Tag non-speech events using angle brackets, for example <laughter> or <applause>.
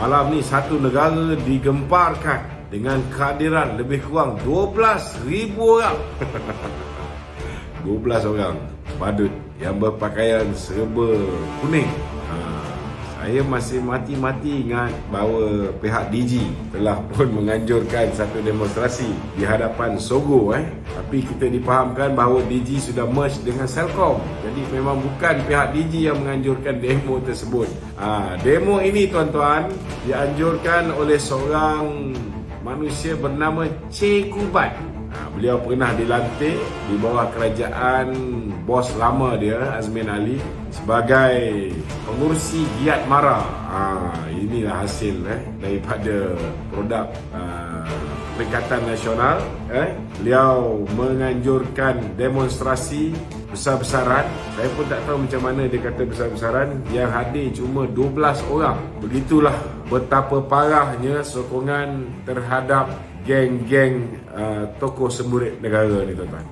Malam ni satu negara digemparkan dengan kehadiran lebih kurang 12,000 orang. <laughs> 12 orang badut yang berpakaian serba kuning. Ha, saya masih mati-mati ingat bahawa pihak DG telah pun <laughs> menganjurkan satu demonstrasi di hadapan Sogo eh. Tapi kita dipahamkan bahawa DG sudah merge dengan Selcom. Jadi memang bukan pihak DG yang menganjurkan demo tersebut. Ha, demo ini tuan-tuan dianjurkan oleh seorang manusia bernama Kubat. Ha, beliau pernah dilantik di bawah kerajaan bos lama dia Azmin Ali sebagai pengurusi Giat Mara. Ha, inilah hasil eh, daripada produk uh, Perikatan Nasional. Eh. Beliau menganjurkan demonstrasi besar-besaran. Saya pun tak tahu macam mana dia kata besar-besaran. Yang hadir cuma 12 orang. Begitulah betapa parahnya sokongan terhadap geng-geng uh, tokoh semburit negara ni tuan-tuan.